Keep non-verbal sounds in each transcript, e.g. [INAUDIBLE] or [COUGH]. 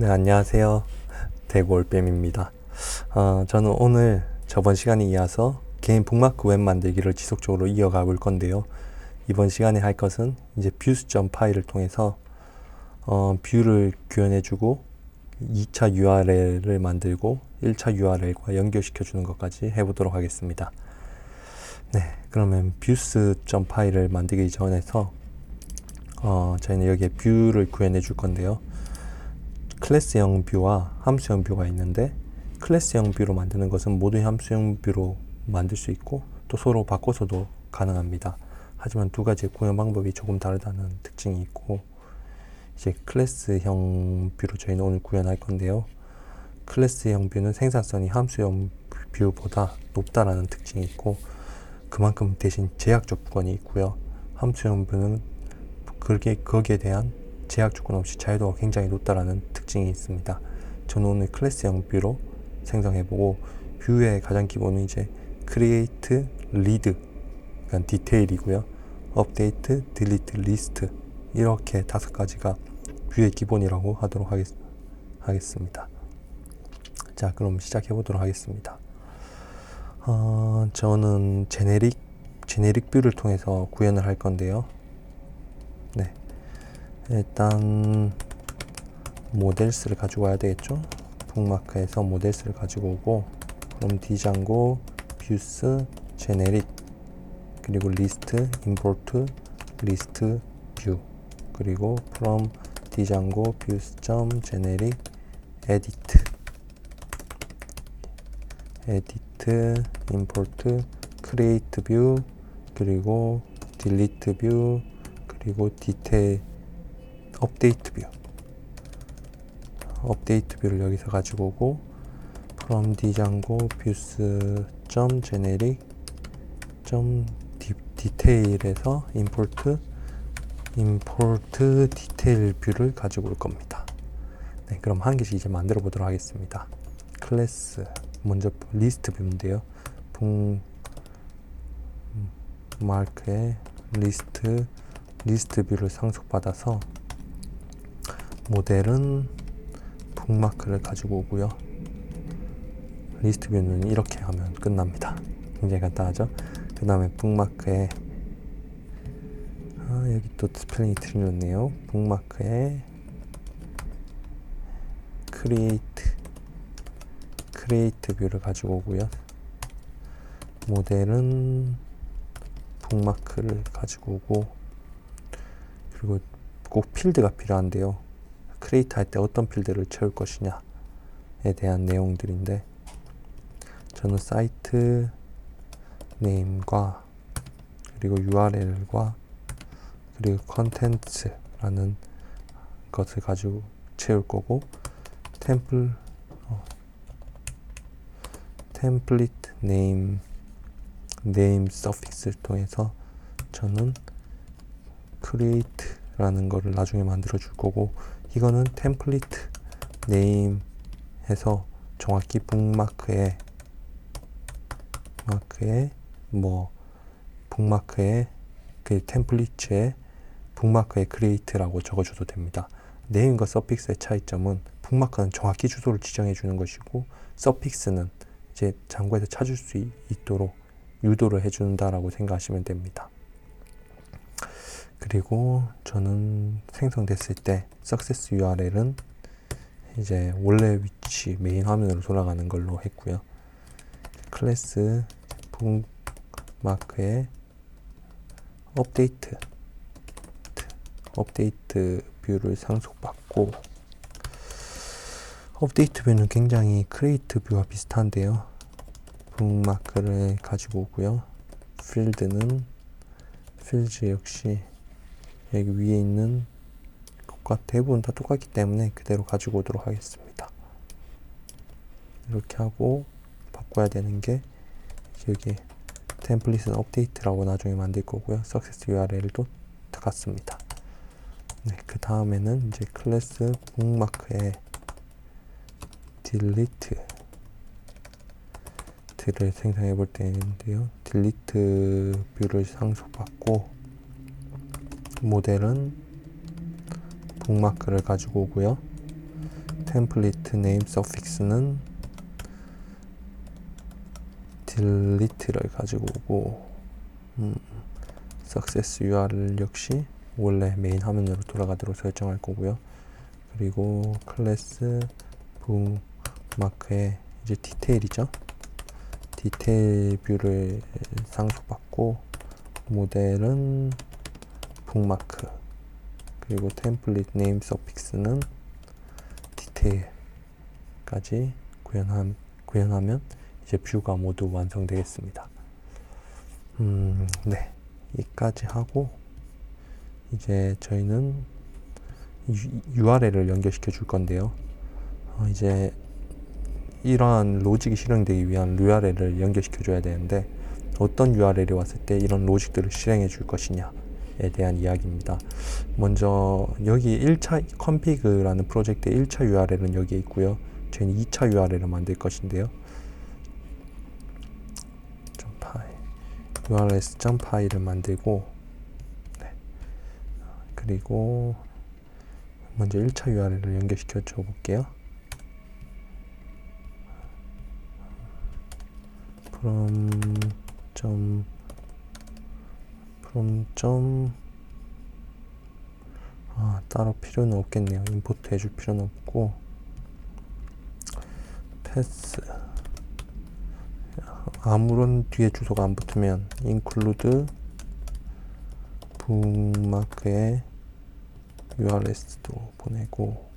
네, 안녕하세요. 대골뱀입니다. 어, 저는 오늘 저번 시간에 이어서 개인 북마크 웹 만들기를 지속적으로 이어가 볼 건데요. 이번 시간에 할 것은 이제 뷰스점 파일을 통해서 어, 뷰를 구현해주고 2차 URL을 만들고 1차 URL과 연결시켜 주는 것까지 해보도록 하겠습니다. 네, 그러면 뷰스 점 파일을 만들기 전에서 어, 저희는 여기에 뷰를 구현해 줄 건데요. 클래스형 뷰와 함수형 뷰가 있는데 클래스형 뷰로 만드는 것은 모든 함수형 뷰로 만들 수 있고 또 서로 바꿔서도 가능합니다. 하지만 두 가지 구현 방법이 조금 다르다는 특징이 있고 이제 클래스형 뷰로 저희는 오늘 구현할 건데요. 클래스형 뷰는 생산성이 함수형 뷰보다 높다라는 특징이 있고 그만큼 대신 제약적 조건이 있고요. 함수형 뷰는 그게 거기에 대한 제약 조건 없이 자유도가 굉장히 높다라는 특징이 있습니다. 저는 오늘 클래스형 뷰로 생성해보고 뷰의 가장 기본은 이제 create, read, 그러니까 디테일이고요. update, delete, list 이렇게 다섯 가지가 뷰의 기본이라고 하도록 하겠, 하겠습니다. 자, 그럼 시작해 보도록 하겠습니다. 어, 저는 제네릭 제네릭 뷰를 통해서 구현을 할 건데요. 네. 일단 모델스를 가지고 와야 되겠죠. 북마크에서 모델스를 가지고 오고 그럼 디장고 뷰스 제네릭 그리고 리스트 임포트 리스트 뷰 그리고 from 디장고 뷰스 점 제네릭 에디트 에디트 임포트 크리에이트 뷰 그리고 딜리트 뷰 그리고 디테일 업데이트 뷰 업데이트 뷰를 여기서 가지고 오고 from 점 제네릭 점 디테일에서 임포트 임포트 디테일 뷰를 가지고 올 겁니다. 네, 그럼 한 개씩 이제 만들어 보도록 하겠습니다. 클래스 먼저 리스트 뷰인데요. 북 마크에 리스트 리스트 뷰를 상속받아서 모델은 북마크를 가지고 오고요. 리스트 뷰는 이렇게 하면 끝납니다. 굉장히 간단하죠? 그 다음에 북마크에 아, 여기 또 스펠링이 틀렸네요. 북마크에 create create 뷰를 가지고 오고요. 모델은 북마크를 가지고 오고 그리고 꼭 필드가 필요한데요. 크리에이트 할 때 어떤 필드를 채울 것이냐에 대한 내용들인데 저는 사이트 네임과 그리고 URL과 그리고 컨텐츠라는 것을 가지고 채울 거고 템플 어, 템플릿 네임 네임 서픽스를 통해서 저는 create라는 거를 나중에 만들어 줄 거고 이거는 템플릿 네임 해서 정확히 북마크에 마크에 뭐 북마크에 그 템플릿에 북마크에 create라고 적어줘도 됩니다. 네임과 서픽스의 차이점은 북마크는 정확히 주소를 지정해 주는 것이고 서픽스는 이제 장구에서 찾을 수 있도록 유도를 해준다라고 생각하시면 됩니다. 그리고 저는 생성됐을 때 success URL은 이제 원래 위치 메인 화면으로 돌아가는 걸로 했고요. 클래스 북마크에 업데이트 업데이트 뷰를 상속받고 업데이트 뷰는 굉장히 크리에이트 뷰와 비슷한데요. 북마크를 가지고 오고요. 필드는 필드 역시 여기 위에 있는 것과 대부분 다 똑같기 때문에 그대로 가지고 오도록 하겠습니다. 이렇게 하고 바꿔야 되는 게 여기 템플릿은 업데이트라고 나중에 만들 거고요. 석세스 URL도 같습니다. 네, 그 다음에는 이제 클래스 북마크에 딜리트 를 생성해 볼 때인데요. 딜리트 뷰를 상속받고 모델은 북마크를 가지고 오고요. 템플릿 네임 서픽스는 딜리트를 가지고 오고 음, success URL 역시 원래 메인 화면으로 돌아가도록 설정할 거고요. 그리고 클래스 붕 마크에 이제 디테일이죠. 디테일 뷰를 상속받고 모델은 북마크 그리고 템플릿 네임 서픽스는 디테일까지 구현함, 구현하면 이제 뷰가 모두 완성되겠습니다. 음, 네. 여기까지 하고 이제 저희는 URL을 연결시켜 줄 건데요. 어, 이제 이러한 로직이 실행되기 위한 URL을 연결시켜 줘야 되는데 어떤 URL이 왔을 때 이런 로직들을 실행해 줄 것이냐에 대한 이야기입니다. 먼저 여기 1차 컴피그라는 프로젝트의 1차 URL은 여기에 있고요. 저희는 2차 URL을 만들 것인데요. urls 파일을 만들고 네. 그리고 먼저 1차 URL을 연결시켜 줘 볼게요. from 점 from 점 아, 따로 필요는 없겠네요. 임포트 해줄 필요는 없고. 패스 아무런 뒤에 주소가 안 붙으면 include 북마크에 urls도 보내고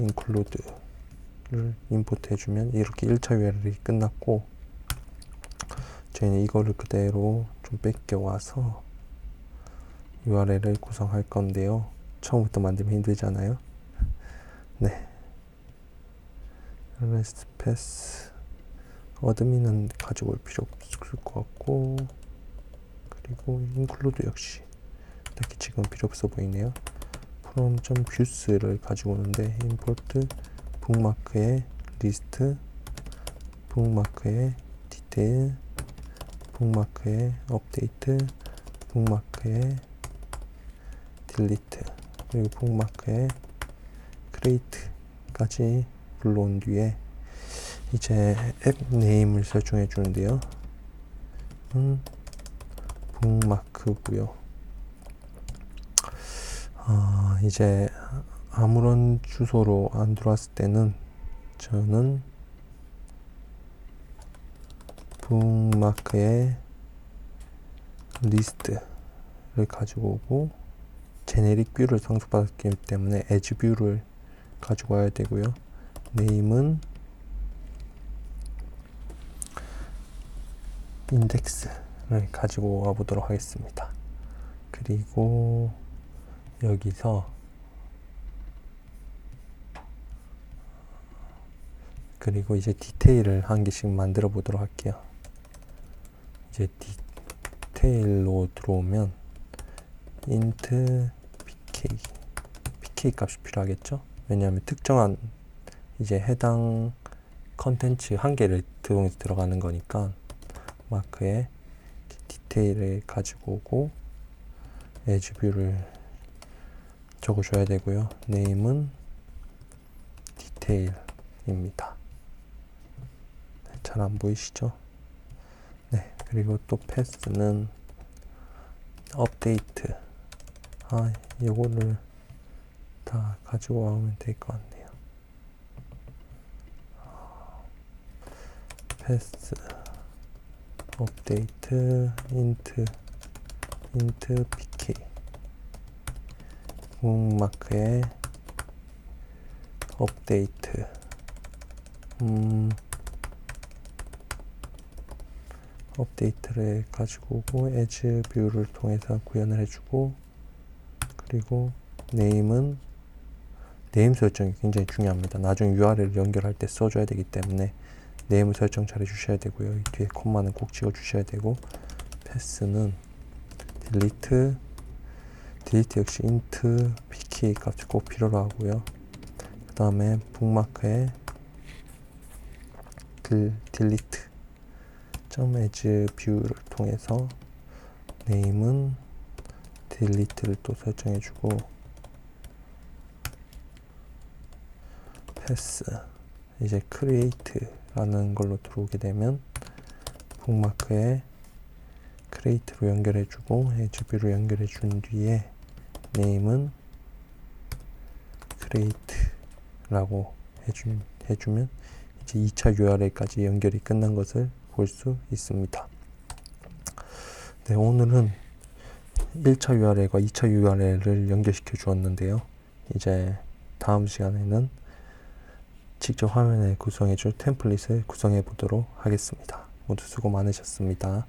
include를 임포트 해주면 이렇게 1차 URL이 끝났고 저희는 이거를 그대로 좀 뺏겨 와서 URL을 구성할 건데요. 처음부터 만들면 힘들잖아요. [LAUGHS] 네. REST pass 어드민은 가지고 올 필요 없을 것 같고 그리고 인클루드 역시 딱히 지금 필요 없어 보이네요. from.views를 가지고 오는데 import 북마크의 리스트 북마크의 디테일 북마크의 업데이트 북마크의 딜리트 그리고 북마크의 크레이트까지 불러온 뒤에 이제 앱 네임을 설정해 주는데요. 음, 북마크고요. 어, 이제 아무런 주소로 안 들어왔을 때는 저는 북마크의 리스트를 가지고 오고 제네릭 뷰를 상속받았기 때문에 에지 뷰를 가지고 와야 되고요. 네임은 인덱스를 가지고 와 보도록 하겠습니다. 그리고 여기서 그리고 이제 디테일을 한 개씩 만들어 보도록 할게요. 이제 디테일로 들어오면 int pk pk 값이 필요하겠죠? 왜냐하면 특정한 이제 해당 컨텐츠 한 개를 들어가는 들어가는 거니까 마크에 디테일을 가지고 오고 에지 뷰를 적어줘야 되고요. 네임은 디테일입니다. 잘 안 보이시죠? 네, 그리고 또 패스는 업데이트. 아, 요거를 다 가지고 와오면 될 것 같네요. 패스. 업데이트 인트 인트 pk 북마크에 업데이트 음 업데이트를 가지고 오고 에즈 뷰를 통해서 구현을 해주고 그리고 네임은 네임 설정이 굉장히 중요합니다. 나중에 URL을 연결할 때 써줘야 되기 때문에 네임 설정 잘 해주셔야 되고요. 이 뒤에 콤마는 꼭 찍어주셔야 되고 패스는 딜리트 딜리트 역시 int pk 값이 꼭 필요로 하고요. 그 다음에 북마크에 딜, 딜 리트 점 as 뷰를 통해서 네임은 딜리트를 또 설정해주고 패스 이제 크리에이트라는 걸로 들어오게 되면 북마크에 크리에이트로 연결해주고 HB로 연결해준 뒤에 네임은 크리에이트라고 해주, 해주면 이제 2차 URL까지 연결이 끝난 것을 볼 수 있습니다. 네, 오늘은 1차 URL과 2차 URL을 연결시켜 주었는데요. 이제 다음 시간에는 직접 화면에 구성해 줄 템플릿을 구성해 보도록 하겠습니다. 모두 수고 많으셨습니다.